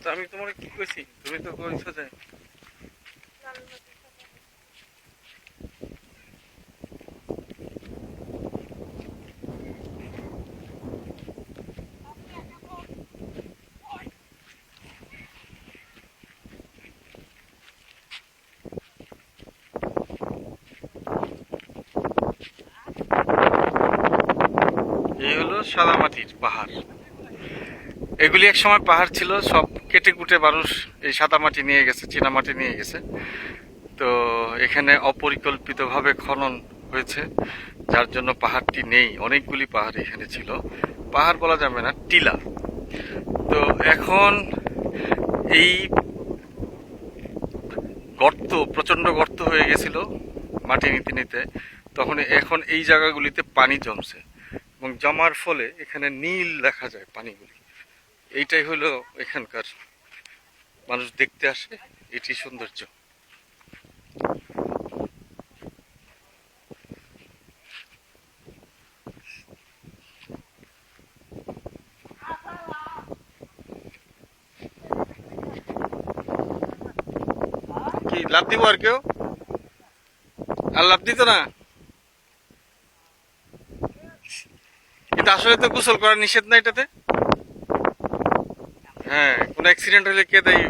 তো আমি তোমার কি কইছি? তুমি তো কইছো যে এই হলো সাদামাটির পাহাড়। এগুলি এক সময় পাহাড় ছিল, সব কেটে কুটে মানুষ এই সাদা মাটি নিয়ে গেছে চীনা মাটি নিয়ে গেছে। তো এখানে অপরিকল্পিতভাবে খনন হয়েছে, যার জন্য পাহাড়টি নেই। অনেকগুলি পাহাড় এখানে ছিল। পাহাড় বলা যাবে না, টিলা। তো এখন এই গর্ত প্রচণ্ড গর্ত হয়ে গেছিল মাটি নিতে নিতে। তখন এখন এই জায়গাগুলিতে পানি জমছে। এবং জমার ফলে এখানে নীল দেখা যায় পানিগুলি। এইটাই হলো এখানকার মানুষ দেখতে আসে, এটি সৌন্দর্য। কি লাভ দিব আর কেউ? আর লাভ দিত না? কিন্তু আসলে তো গোসল করা নিষেধ না এটাতে? হ্যাঁ কোনো অ্যাক্সিডেন্ট হলে কে দেয়?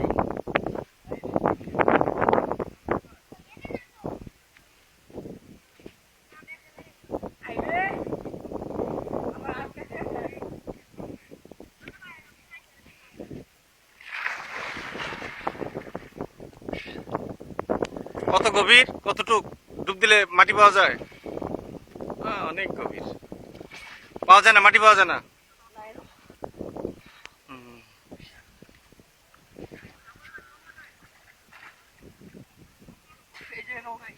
কত গভীর? কতটুক? ডুব দিলে মাটি পাওয়া যায়? অনেক গভীর। পাওয়া যায় না মাটি পাওয়া যায় না হুম। এই যে নৌকা